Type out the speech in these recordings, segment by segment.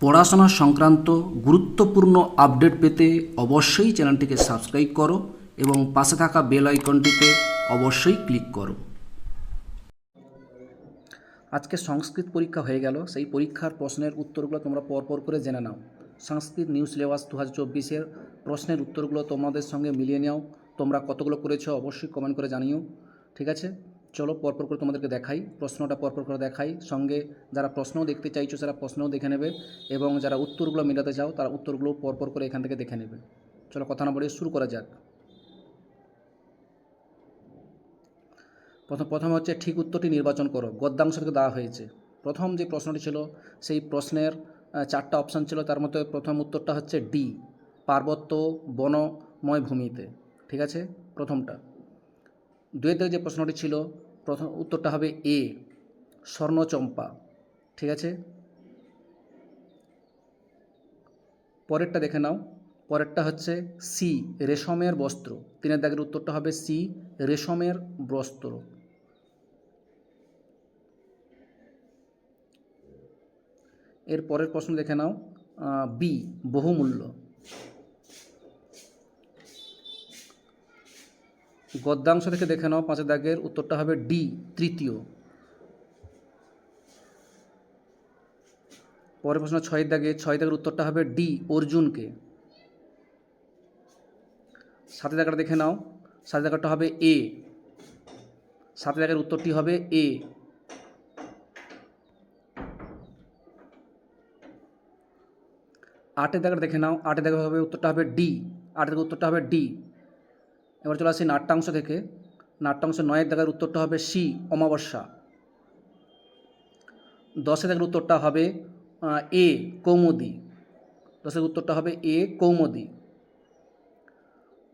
পড়াশোনা সংক্রান্ত গুরুত্বপূর্ণ আপডেট পেতে অবশ্যই চ্যানেলটিকে সাবস্ক্রাইব করো এবং পাশে থাকা বেল আইকনটিতে অবশ্যই ক্লিক করো। আজকে সংস্কৃত পরীক্ষা হয়ে গেল। সেই পরীক্ষার প্রশ্নের উত্তরগুলো তোমরা পরপর করে জেনে নাও। সংস্কৃত নিউ সিলেবাস দু হাজার চব্বিশের প্রশ্নের উত্তরগুলো তোমাদের সঙ্গে মিলিয়ে নাও। তোমরা কতগুলো করেছ অবশ্যই কমেন্ট করে জানিও। ঠিক আছে? চলো পরপর করে তোমাদেরকে দেখাই, প্রশ্নটা পরপর করে দেখাই। সঙ্গে যারা প্রশ্নও দেখতে চাইছো, তারা প্রশ্নও দেখে নেবে এবং যারা উত্তরগুলো মেলাতে চাও, তারা উত্তরগুলো পরপর করে এখান থেকে দেখে নেবে। চলো কথা না বলে শুরু করা যাক। প্রথম, প্রথমে হচ্ছে ঠিক উত্তরটি নির্বাচন করো। গদ্যাংশ থেকে দেওয়া হয়েছে। প্রথম যে প্রশ্নটি ছিল, সেই প্রশ্নের চারটা অপশান ছিল। তার মধ্যে প্রথম উত্তরটা হচ্ছে ডি, পার্বত্য বনময় ভূমিতে। ঠিক আছে? প্রথমটা। দুয়েতে যে প্রশ্নটি ছিল, প্রথম উত্তরটা হবে এ, স্বর্ণচম্পা। ঠিক আছে? পরেরটা দেখে নাও। পরেরটা হচ্ছে সি, রেশমের বস্ত্র। তিনের দাগের উত্তরটা হবে সি, রেশমের বস্ত্র। এর পরের প্রশ্ন দেখে নাও। বি, বহুমূল্য। গদ্যাংশ থেকে দেখে নাও, পাঁচের দাগের উত্তরটা হবে ডি, তৃতীয়। পরের প্রশ্ন, ছয়ের দাগে ছয় দাগের উত্তরটা হবে ডি, অর্জুনকে। সাথে দাগাটা দেখে নাও সাথে দাগাটা হবে এ। সাথে দাগের উত্তরটি হবে এ। আটের দাগাটা দেখে নাও, আটের দাগে হবে উত্তরটা হবে ডি, আটের দাগের উত্তরটা হবে ডি। এবার চলে আসি নাট্যাংশ থেকে। নাট্যাংশ নয়ের দাগের উত্তরটা হবে সি, অমাবস্যা। দশের দাগের উত্তরটা হবে এ, কৌমুদি। দশের উত্তরটা হবে, এ, কৌমুদি।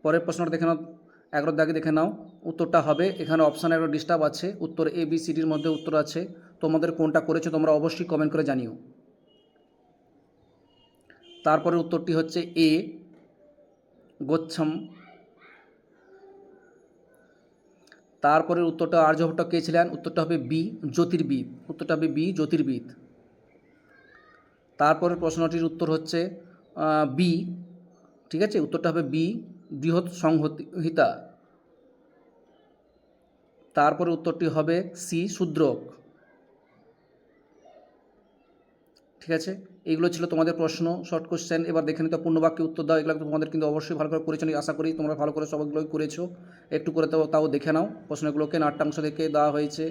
পরের প্রশ্নটা দেখে নাও, এগারো দাগে দেখে নাও। উত্তরটা হবে, এখানে অপশানে একটা ডিস্টার্ব আছে। উত্তর এ বি সি ডির মধ্যে উত্তর আছে। তোমাদের কোনটা করেছ তোমরা অবশ্যই কমেন্ট করে জানিও। তারপরে উত্তরটি হচ্ছে এ, গোচ্ছম। তারপরের উত্তরটা আর্যভট্ট কে ছিলেন? উত্তরটা হবে বি, জ্যোতির্বিদ। উত্তরটা হবে বি, জ্যোতির্বিদ। তারপরের প্রশ্নটির উত্তর হচ্ছে বি। ঠিক আছে? উত্তরটা হবে বি, বৃহৎ সংহতিহিতা। তারপরে উত্তরটি হবে সি, শূদ্রক। ঠিক আছে? এইগুলো ছিল তোমাদের প্রশ্ন শর্ট কোশ্চেন এবার দেখে নিতে পূর্ণবাক্যে উত্তর দাও। এগুলো তোমাদের কিন্তু অবশ্যই ভালো করে করেছ আশা করি তোমরা ভালো করে সবগুলোই করেছ। একটু করে তাও তাও দেখে নাও প্রশ্নগুলোকে। নাট্যাংশ থেকে দেওয়া হয়েছে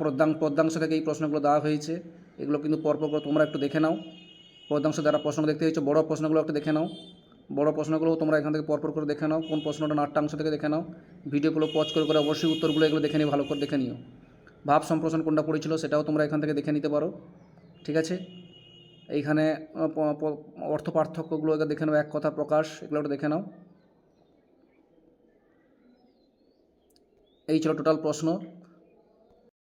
পদ্যাং, পদ্যাংশ থেকে এই প্রশ্নগুলো দেওয়া হয়েছে। এগুলো কিন্তু পরপর করে তোমরা একটু দেখে নাও। পদ্যাংশ দ্বারা প্রশ্ন দেখতে হয়েছে, বড় প্রশ্নগুলো একটু দেখে নাও। বড় প্রশ্নগুলো তোমরা এখান থেকে পরপর করে দেখে নাও। কোন প্রশ্নটা নাট্যাংশ থেকে দেখে নাও। ভিডিওগুলো পজ করে করে অবশ্যই উত্তরগুলো এগুলো দেখে নিও ভালো করে দেখে নিও। ভাব সম্প্রসারণ কোনটা পড়েছিল সেটাও তোমরা এখান থেকে দেখে নিতে পারো। ঠিক আছে? এইখানে অর্থ পার্থক্যগুলো দেখে নাও, এক কথা প্রকাশ, এগুলো একটু দেখে নাও। এই ছিল টোটাল প্রশ্ন।